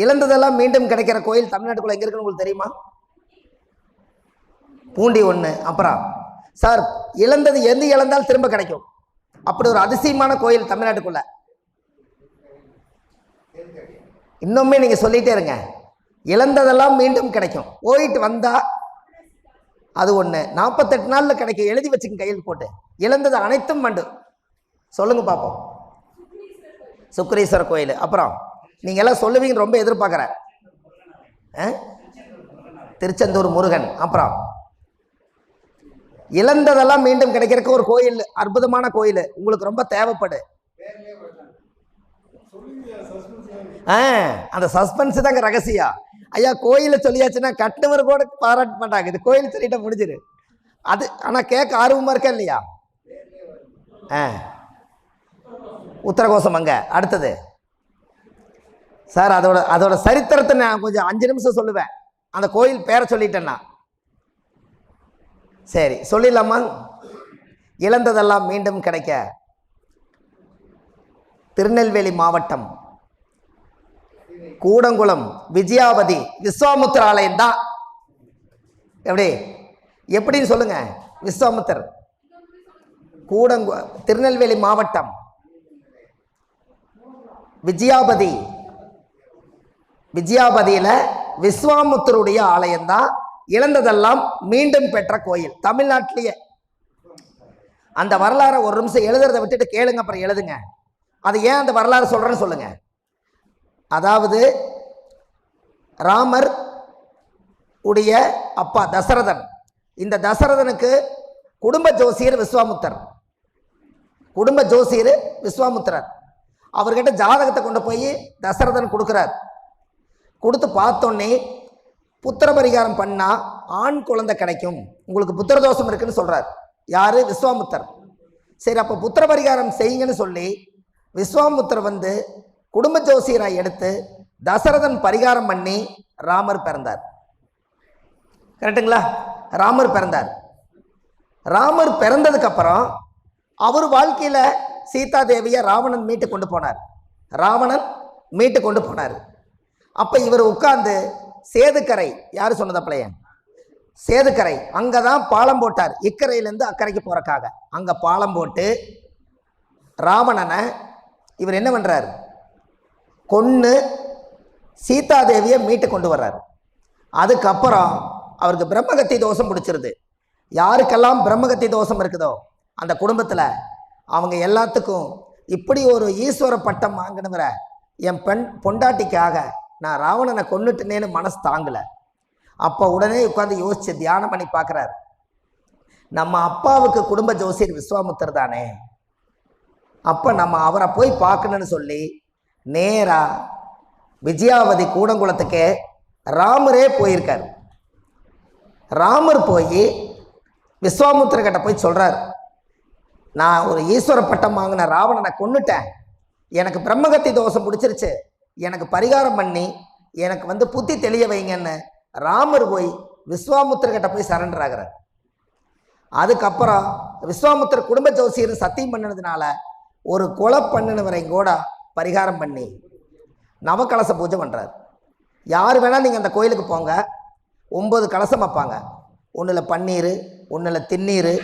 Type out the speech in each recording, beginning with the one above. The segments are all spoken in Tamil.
இழந்ததெல்லாம் மீண்டும் கிடைக்கிற கோயில் தமிழ்நாட்டுக்குள்ள எங்க இருக்குன்னு உங்களுக்கு தெரியுமா? பூண்டி ஒன்று அப்புறம் சார் இழந்தது எது இழந்தால் திரும்ப கிடைக்கும். அப்படி ஒரு அதிசயமான கோயில் தமிழ்நாட்டுக்குள்ள. இன்னுமே நீங்கள் சொல்லிகிட்டே இருங்க. இழந்ததெல்லாம் மீண்டும் கிடைக்கும். போயிட்டு வந்தா அது ஒன்று நாற்பத்தெட்டு நாளில் கிடைக்கும். எழுதி வச்சுங்க கையில் போட்டு. இழந்தது அனைத்தும் மண்டு. சொல்லுங்க பார்ப்போம் சுக்ரீஸ்வரர் கோயில். அப்புறம் நீங்கள் எல்லாம் சொல்லுவீங்கன்னு ரொம்ப எதிர்பார்க்குறேன். ஆ? திருச்செந்தூர் முருகன். அப்புறம் இழந்ததெல்லாம் மீண்டும் கிடைக்கிறதுக்கு ஒரு கோயில் அற்புதமான கோயில். உங்களுக்கு ரொம்ப தேவைப்படு. ஆ அந்த சஸ்பென்ஸ் தாங்க ரகசியம். ஐயா கோயிலை சொல்லியாச்சுன்னா கட்டுவர் கூட பாராட்ட மாட்டாங்க. இது கோயில் சொல்லிட்டா முடிஞ்சிரு. அது ஆனால் கேட்க ஆர்வமாக இருக்கா இல்லையா? ஆ. உத்தரகோசம் அங்கே. அடுத்தது. சார் அதோட அதோட சரித்திரத்தை நான் கொஞ்சம் அஞ்சு நிமிஷம் சொல்லுவேன். அந்த கோயில் பேரை சொல்லிட்டேன்னா. சரி சொல்லிடலாமா? இழந்ததெல்லாம் மீண்டும் கிடைக்க. திருநெல்வேலி மாவட்டம். கூடங்குளம் விஜயாவதி விஸ்வாமுத்திர ஆலயம் தான். எப்படி? எப்படின்னு சொல்லுங்க விஸ்வாமுத்தர். கூடங்கு திருநெல்வேலி மாவட்டம். விஜயாபதி விஜயாபதியில் விஸ்வாமுத்தருடைய ஆலயம்தான் இழந்ததெல்லாம் மீண்டும் பெற்ற கோயில் தமிழ்நாட்டிலேயே. அந்த வரலாறை ஒரு நிமிஷம் எழுதுறதை விட்டுட்டு கேளுங்க அப்புறம் எழுதுங்க. அது ஏன் அந்த வரலாறு சொல்கிறேன்னு சொல்லுங்க. அதாவது ராமர் உடைய அப்பா தசரதன். இந்த தசரதனுக்கு குடும்ப ஜோசியர் விஸ்வாமுத்தர் குடும்ப ஜோசியர் விஸ்வாமுத்திரர். அவர்கிட்ட ஜாதகத்தை கொண்டு போய் தசரதன் கொடுக்குறார். கொடுத்து பார்த்தோன்னே புத்திர பரிகாரம் பண்ணால் ஆண் குழந்தை கிடைக்கும். உங்களுக்கு புத்திர தோஷம் இருக்குன்னு சொல்கிறார் யார்? விஸ்வாமுத்தர் சரி அப்போ புத்திர பரிகாரம் செய்யுங்கன்னு சொல்லி விஸ்வாமுத்தர் வந்து குடும்ப ஜோசியரை எடுத்து தசரதன் பரிகாரம் பண்ணி ராமர் பிறந்தார். கரெக்டுங்களா ராமர் பிறந்தார். ராமர் பிறந்ததுக்கப்புறம் அவர் வாழ்க்கையில் சீதா தேவியை ராவணன் மீட்டு கொண்டு போனார். ராவணன் மீட்டு கொண்டு போனார். அப்போ இவர் உட்கார்ந்து சேதுக்கரை யார் சொன்னதப்பலைய சேதுக்கரை அங்கே தான் பாலம் போட்டார். இக்கரையிலேருந்து அக்கறைக்கு போகிறக்காக அங்கே பாலம் போட்டு ராவணனை இவர் என்ன பண்ணுறார் கொன்று சீதாதேவியை மீட்டு கொண்டு வர்றார். அதுக்கப்புறம் அவருக்கு பிரம்மகத்தி தோஷம் பிடிச்சிருது. யாருக்கெல்லாம் பிரம்மகத்தி தோஷம் இருக்குதோ அந்த குடும்பத்தில் அவங்க எல்லாத்துக்கும் இப்படி ஒரு ஈஸ்வர பட்டம் வாங்கணுங்கிற என் பெண் பொண்டாட்டிக்காக நான் ராவணனை கொண்டுட்டேனேன்னு மனசு தாங்கலை. அப்போ உடனே உட்காந்து யோசிச்சு தியானம் பண்ணி பார்க்குறாரு. நம்ம அப்பாவுக்கு குடும்ப ஜோசியர் விஸ்வாமுத்தர் தானே. அப்போ நம்ம அவரை போய் பார்க்கணுன்னு சொல்லி நேராக விஜயாவதி கூடங்குளத்துக்கு ராமரே போயிருக்கார். ராமர் போய் விஸ்வாமுத்திரக்கிட்ட போய் சொல்கிறார் நான் ஒரு ஈஸ்வர பட்டம் வாங்கின ராவணனை கொண்டுட்டேன் எனக்கு பிரம்மகத்தி தோஷம் பிடிச்சிருச்சு. எனக்கு பரிகாரம் பண்ணி எனக்கு வந்து புத்தி தெளிய வைங்கன்னு ராமர் போய் விஸ்வாமுத்திரக்கிட்ட போய் சரண்டர் ஆகிறார். அதுக்கப்புறம் விஸ்வாமுத்திர குடும்ப ஜோசியர் சத்தியம் பண்ணினதுனால ஒரு கொலை பண்ணினவரை கூட பரிகாரம் பண்ணி நவக்கலச பூஜை பண்ணுறார் யார் வேணால் நீங்கள் அந்த கோயிலுக்கு போங்க. ஒம்பது கலசம் வைப்பாங்க. ஒன்றில் பன்னீர் ஒன்றில் திண்ணீர்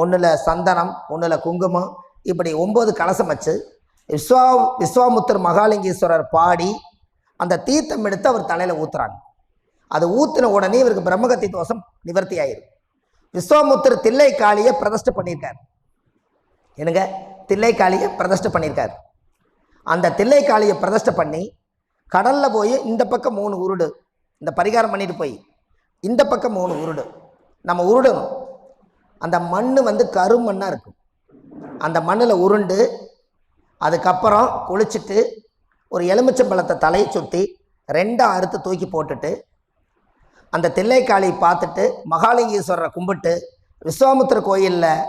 ஒன்றில் சந்தனம் ஒன்றில் குங்குமம் இப்படி ஒம்பது கலசம் வச்சு விஸ்வா விஸ்வாமுத்தர் மகாலிங்கேஸ்வரர் பாடி அந்த தீர்த்தம் எடுத்து அவர் தலையில் ஊற்றுறாங்க அது ஊற்றின உடனே இவருக்கு பிரம்மகத்தி தோஷம் நிவர்த்தி ஆயிரும். விஸ்வாமுத்தர் தில்லை காளியை பிரதிஷ்டை பண்ணியிருக்கார். என்னங்க? தில்லை காளியை பிரதிஷ்டை பண்ணியிருக்கார். அந்த தில்லை காளியை பிரதிஷ்டை பண்ணி கடலில் போய் இந்த பக்கம் மூணு உருடு இந்த பரிகாரம் பண்ணிட்டு போய் இந்த பக்கம் மூணு உருடு. நம்ம உருடணும். அந்த மண் வந்து கருமண்ணாக இருக்கும். அந்த மண்ணில் உருண்டு அதுக்கப்புறம் குளிச்சுட்டு ஒரு எலுமிச்சம்பழத்தை தலையை சுற்றி ரெண்டாக அறுத்து தூக்கி போட்டுட்டு அந்த தில்லைக்காளி பார்த்துட்டு மகாலிங்கேஸ்வரரை கும்பிட்டு விஸ்வாமுத்திர கோயிலில்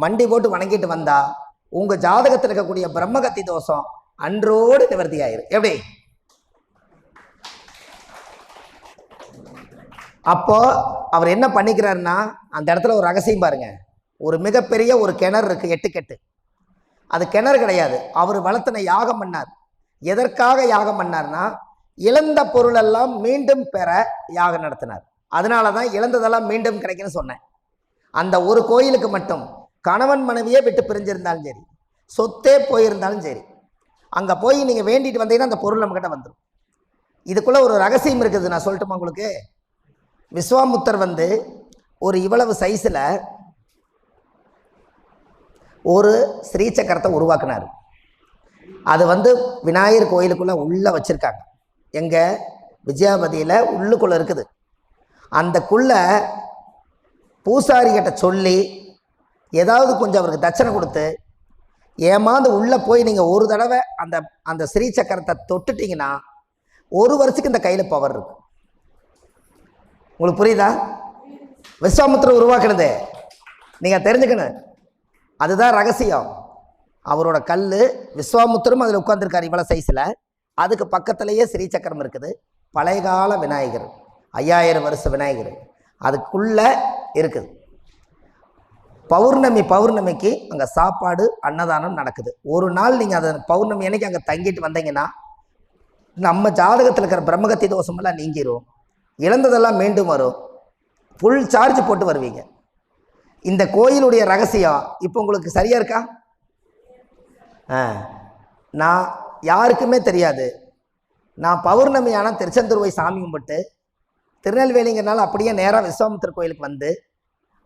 மண்டி போட்டு வணங்கிட்டு வந்தால் உங்கள் ஜாதகத்தில் இருக்கக்கூடிய பிரம்மகத்தி தோஷம் அன்றோடு நிவர்த்தி ஆயிரும் எப்படி? அப்போ அவர் என்ன பண்ணிக்கிறாருன்னா அந்த இடத்துல ஒரு ரகசியம் பாருங்க. ஒரு மிகப்பெரிய ஒரு கிணறு இருக்கு எட்டு கெட்டு அது கிணறு கிடையாது. அவர் வளர்த்தனை யாகம் பண்ணார். எதற்காக யாகம் பண்ணார்னா இழந்த பொருளெல்லாம் மீண்டும் பெற யாகம் நடத்தினார். அதனால தான் இழந்ததெல்லாம் மீண்டும் கிடைக்குன்னு சொன்னேன். அந்த ஒரு கோயிலுக்கு மட்டும் கணவன் மனைவியே விட்டு பிரிஞ்சிருந்தாலும் சரி சொத்தே போயிருந்தாலும் சரி அங்கே போய் நீங்கள் வேண்டிட்டு வந்தீங்கன்னா அந்த பொருள் நம்மக்கிட்ட வந்துடும் இதுக்குள்ளே ஒரு ரகசியம் இருக்குது நான் சொல்லட்டுமா உங்களுக்கு? விஸ்வாமுத்தர் வந்து ஒரு இவ்வளவு சைஸில் ஒரு ஸ்ரீசக்கரத்தை உருவாக்குனார். அது வந்து விநாயகர் கோயிலுக்குள்ளே உள்ளே வச்சுருக்காங்க. எங்கே விஜயாபதியில் உள்ளுக்குள்ளே இருக்குது. அந்தக்குள்ள பூசாரி கிட்ட சொல்லி ஏதாவது கொஞ்சம் அவருக்கு தட்சணை கொடுத்து ஏமாந்து உள்ளே போய் நீங்கள் ஒரு தடவை அந்த அந்த ஸ்ரீ சக்கரத்தை தொட்டுட்டிங்கன்னா ஒரு வருஷத்துக்கு இந்த கையில் பவர் இருக்கும் உங்களுக்கு புரியுதா? விஸ்வாமுத்திரம் உருவாக்குனது. நீங்கள் தெரிஞ்சுக்கணும். அதுதான் ரகசியம். அவரோட கல் விஸ்வாமுத்திரம் அதில் உட்காந்துருக்கார் இவ்வளோ சைஸில் அதுக்கு பக்கத்துலேயே ஸ்ரீசக்கரம் இருக்குது. பழைய கால விநாயகர். ஐயாயிரம் வருஷ விநாயகர். அதுக்குள்ளே இருக்குது. பௌர்ணமி பௌர்ணமிக்கு அங்கே சாப்பாடு அன்னதானம் நடக்குது. ஒரு நாள் நீங்கள் அதை பௌர்ணமி அன்னைக்கு அங்கே தங்கிட்டு வந்தீங்கன்னா நம்ம ஜாதகத்தில் இருக்கிற பிரம்மகத்தி தோஷமெல்லாம் நீங்கிரும். இழந்ததெல்லாம் மீண்டும் வரும். ஃபுல் சார்ஜ் போட்டு வருவீங்க. இந்த கோயிலுடைய ரகசியம் இப்போ உங்களுக்கு சரியாக இருக்கா? ஆ. நான் யாருக்குமே தெரியாது. நான் பௌர்ணமி ஆனால் திருச்செந்தூர் போய் சாமி கும்பிட்டு திருநெல்வேலிங்கிறனால அப்படியே நேராக விஸ்வாமித்திர கோயிலுக்கு வந்து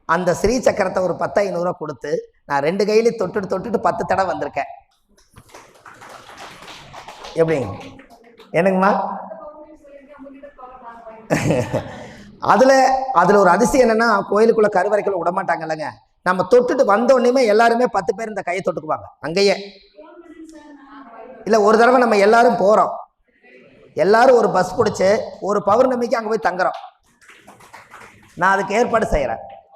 அந்த ஸ்ரீ சக்கரத்தை ஒரு பத்து ஐநூறுரூவா கொடுத்து நான் ரெண்டு கையிலையும் தொட்டுட்டு தொட்டுட்டு பத்து தடவை வந்திருக்கேன். எப்படிங்க? என்னங்கம்மா? அதில் அதில் ஒரு அதிசயம் என்னென்னா கோயிலுக்குள்ளே கருவறைக்குள்ளே விட மாட்டாங்கல்லங்க நம்ம தொட்டுட்டு வந்தோடனேமே எல்லாருமே பத்து பேர் இந்த கையை தொட்டுக்குவாங்க. அங்கேயே. இல்லை ஒரு தடவை நம்ம எல்லாரும் போகிறோம் எல்லாரும் ஒரு பஸ் பிடிச்சி ஒரு பௌர்ணமிக்கு அங்கே போய் தங்குறோம். நான் அதுக்கு ஏற்பாடு செய்கிறேன்